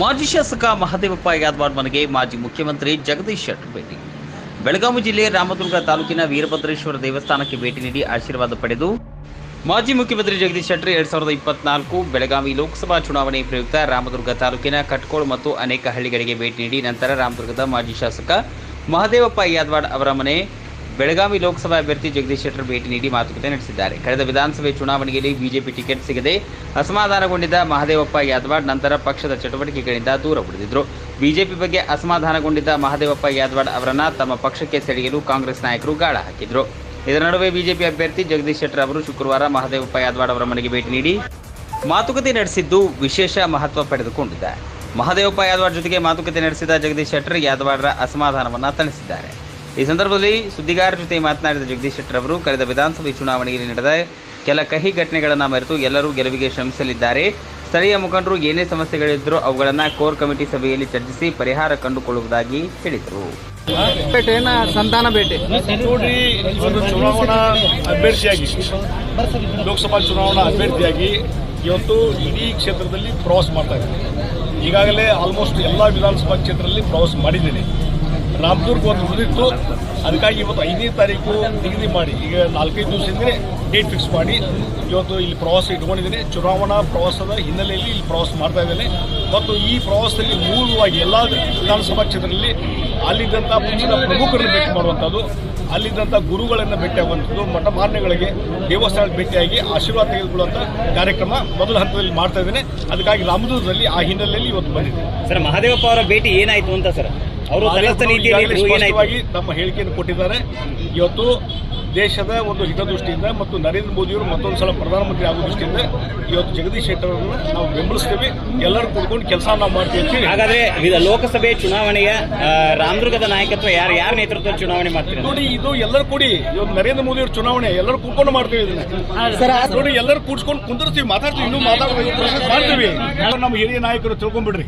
ಮಾಜಿ ಶಾಸಕ ಮಹದೇವಪ್ಪ ಯಾದವಾಡ್ ಮನೆಗೆ ಮಾಜಿ ಮುಖ್ಯಮಂತ್ರಿ ಜಗದೀಶ್ ಶೆಟ್ಟರ್ ಭೇಟಿ. ಬೆಳಗಾವಿ ಜಿಲ್ಲೆ ರಾಮದುರ್ಗ ತಾಲೂಕಿನ ವೀರಭದ್ರೇಶ್ವರ ದೇವಸ್ಥಾನಕ್ಕೆ ಭೇಟಿ ನೀಡಿ ಆಶೀರ್ವಾದ ಪಡೆದು ಮಾಜಿ ಮುಖ್ಯಮಂತ್ರಿ ಜಗದೀಶ್ ಶೆಟ್ಟರ್ ಎರಡ್ ಸಾವಿರದ ಇಪ್ಪತ್ನಾಲ್ಕು ಬೆಳಗಾವಿ ಲೋಕಸಭಾ ಚುನಾವಣೆ ಪ್ರಯುಕ್ತ ರಾಮದುರ್ಗ ತಾಲೂಕಿನ ಕಟ್ಕೋಳ್ ಮತ್ತು ಅನೇಕ ಹಳ್ಳಿಗಳಿಗೆ ಭೇಟಿ ನೀಡಿ ನಂತರ ರಾಮದುರ್ಗದ ಮಾಜಿ ಶಾಸಕ ಮಹದೇವಪ್ಪ ಯಾದವಾಡ್ ಅವರ ಮನೆ ಬೆಳಗಾವಿ ಲೋಕಸಭಾ ಅಭ್ಯರ್ಥಿ ಜಗದೀಶ್ ಶೆಟ್ಟರ್ ಭೇಟಿ ನೀಡಿ ಮಾತುಕತೆ ನಡೆಸಿದ್ದಾರೆ. ಕಳೆದ ವಿಧಾನಸಭೆ ಚುನಾವಣೆಯಲ್ಲಿ ಬಿಜೆಪಿ ಟಿಕೆಟ್ ಸಿಗದೆ ಅಸಮಾಧಾನಗೊಂಡಿದ್ದ ಮಹದೇವಪ್ಪ ಯಾದವಾಡ್ ನಂತರ ಪಕ್ಷದ ಚಟುವಟಿಕೆಗಳಿಂದ ದೂರ ಉಳಿದಿದ್ರು. ಬಿಜೆಪಿ ಬಗ್ಗೆ ಅಸಮಾಧಾನಗೊಂಡಿದ್ದ ಮಹದೇವಪ್ಪ ಯಾದವಾಡ್ ಅವರನ್ನ ತಮ್ಮ ಪಕ್ಷಕ್ಕೆ ಸೆಳೆಯಲು ಕಾಂಗ್ರೆಸ್ ನಾಯಕರು ಗಾಳ ಹಾಕಿದ್ರು. ಇದರ ನಡುವೆ ಬಿಜೆಪಿ ಅಭ್ಯರ್ಥಿ ಜಗದೀಶ್ ಶೆಟ್ಟರ್ ಅವರು ಶುಕ್ರವಾರ ಮಹದೇವಪ್ಪ ಯಾದವಾಡ್ ಅವರ ಮನೆಗೆ ಭೇಟಿ ನೀಡಿ ಮಾತುಕತೆ ನಡೆಸಿದ್ದು ವಿಶೇಷ ಮಹತ್ವ ಪಡೆದುಕೊಂಡಿದೆ ಮಹದೇವಪ್ಪ ಯಾದವಾಡ್ ಜೊತೆಗೆ ಮಾತುಕತೆ ನಡೆಸಿದ ಜಗದೀಶ್ ಶೆಟ್ಟರ್ ಯಾದವಾಡರ ಅಸಮಾಧಾನವನ್ನು ತಣಿಸಿದ್ದಾರೆ. ಈ ಸಂದರ್ಭದಲ್ಲಿ ಸುದ್ದಿಗಾರರ ಜೊತೆ ಮಾತನಾಡಿದ ಜಗದೀಶ್ ಶೆಟ್ಟರ್ ಅವರು ಕಳೆದ ವಿಧಾನಸಭೆ ಚುನಾವಣೆಯಲ್ಲಿ ನಡೆದ ಕೆಲ ಕಹಿ ಘಟನೆಗಳನ್ನು ಮರೆತು ಎಲ್ಲರೂ ಗೆಲುವಿಗೆ ಶ್ರಮಿಸಲಿದ್ದಾರೆ. ಸ್ಥಳೀಯ ಮುಖಂಡರು ಏನೇ ಸಮಸ್ಯೆಗಳಿದ್ದರೂ ಅವುಗಳನ್ನು ಕೋರ್ ಕಮಿಟಿ ಸಭೆಯಲ್ಲಿ ಚರ್ಚಿಸಿ ಪರಿಹಾರ ಕಂಡುಕೊಳ್ಳುವುದಾಗಿ ಹೇಳಿದರು. ಸಂತಾನ ಭೇಟಿ ನೋಡ್ರಿ ಒಂದು ಚುನಾವಣಾ ಅಭ್ಯರ್ಥಿಯಾಗಿ ಲೋಕಸಭಾ ಚುನಾವಣಾ ಅಭ್ಯರ್ಥಿಯಾಗಿ ಇವತ್ತು ಇಡೀ ಕ್ಷೇತ್ರದಲ್ಲಿ ಪ್ರವಾಸ ಮಾಡ್ತಾ ಇದ್ದೀನಿ ಈಗಾಗಲೇ ಆಲ್ಮೋಸ್ಟ್ ಎಲ್ಲ ವಿಧಾನಸಭಾ ಕ್ಷೇತ್ರದಲ್ಲಿ ಪ್ರವಾಸ ಮಾಡಿದ್ದೀನಿ. ರಾಮದುರ್ಗ ಒಂದು ಉಳಿದಿತ್ತು ಅದಕ್ಕಾಗಿ ಇವತ್ತು ಐದನೇ ತಾರೀಕು ನಿಗದಿ ಮಾಡಿ, ಈಗ ನಾಲ್ಕೈದು ದಿವಸದಿಂದಲೇ ಡೇಟ್ ಫಿಕ್ಸ್ ಮಾಡಿ ಇವತ್ತು ಇಲ್ಲಿ ಪ್ರವಾಸ ಇಟ್ಕೊಂಡಿದ್ದೀನಿ. ಚುನಾವಣಾ ಪ್ರವಾಸದ ಹಿನ್ನೆಲೆಯಲ್ಲಿ ಇಲ್ಲಿ ಪ್ರವಾಸ ಮಾಡ್ತಾ ಇದ್ದೇನೆ. ಮತ್ತು ಈ ಪ್ರವಾಸದಲ್ಲಿ ಮೂಲವಾಗಿ ಎಲ್ಲ ವಿಧಾನಸಭಾ ಕ್ಷೇತ್ರದಲ್ಲಿ ಅಲ್ಲಿದ್ದಂಥ ಪಕ್ಷದ ಪ್ರಮುಖರನ್ನು ಭೇಟಿ ಮಾಡುವಂಥದ್ದು ಅಲ್ಲಿದ್ದಂಥ ಗುರುಗಳನ್ನು ಭೇಟಿಯಾಗುವಂಥದ್ದು ಮಠ ಮಾನ್ಯಗಳಿಗೆ ದೇವಸ್ಥಾನಕ್ಕೆ ಭೇಟಿಯಾಗಿ ಆಶೀರ್ವಾದ ತೆಗೆದುಕೊಳ್ಳುವಂಥ ಕಾರ್ಯಕ್ರಮ ಮೊದಲ ಹಂತದಲ್ಲಿ ಮಾಡ್ತಾ ಇದ್ದೇನೆ. ಅದಕ್ಕಾಗಿ ರಾಮದುರ್ಗದಲ್ಲಿ ಆ ಹಿನ್ನೆಲೆಯಲ್ಲಿ ಇವತ್ತು ಬಂದಿದೆ ಸರ್, ಮಹಾದೇವಪ್ಪ ಅವರ ಭೇಟಿ ಏನಾಯಿತು ಅಂತ ಸರ್? ಅವರು ತಮ್ಮ ಹೇಳಿಕೆಯನ್ನು ಕೊಟ್ಟಿದ್ದಾರೆ. ಇವತ್ತು ದೇಶದ ಒಂದು ಹಿತದೃಷ್ಟಿಯಿಂದ ಮತ್ತು ನರೇಂದ್ರ ಮೋದಿಯವರು ಮತ್ತೊಂದು ಸಲ ಪ್ರಧಾನಮಂತ್ರಿ ಆಗೋ ದೃಷ್ಟಿಯಿಂದ ಇವತ್ತು ಜಗದೀಶ್ ಶೆಟ್ಟರ್ ಅವರನ್ನು ನಾವು ಬೆಂಬಲಿಸ್ತೇವೆ. ಎಲ್ಲರೂ ಕೂತ್ಕೊಂಡು ಕೆಲಸ ನಾವು ಮಾಡ್ತೀವಿ ಹಾಗಾದ್ರೆ ಲೋಕಸಭೆ ಚುನಾವಣೆಯ ಆ, ರಾಮದುರ್ಗದ ನಾಯಕತ್ವ ಯಾರು ಯಾರ ನೇತೃತ್ವದ ಚುನಾವಣೆ ಮಾಡ್ತೀವಿ ನೋಡಿ ಇದು ಎಲ್ಲರೂ ಕೂಡಿ ಇವತ್ತು ನರೇಂದ್ರ ಮೋದಿ ಅವ್ರ ಚುನಾವಣೆ ಎಲ್ಲರೂ ಕೂತ್ಕೊಂಡು ಮಾಡ್ತೀವಿ ಇದನ್ನ. ನೋಡಿ ಎಲ್ಲರೂ ಕೂಡ್ಸ್ಕೊಂಡು ಕುಂದಿರ್ತೀವಿ ಮಾತಾಡ್ತೀವಿ ಇನ್ನೂ ಮಾತಾಡ್ತೀವಿ ಮಾಡ್ತೀವಿ. ನಮ್ಮ ಹಿರಿಯ ನಾಯಕರು ತಿಳ್ಕೊಂಡ್ಬಿಡ್ರಿ.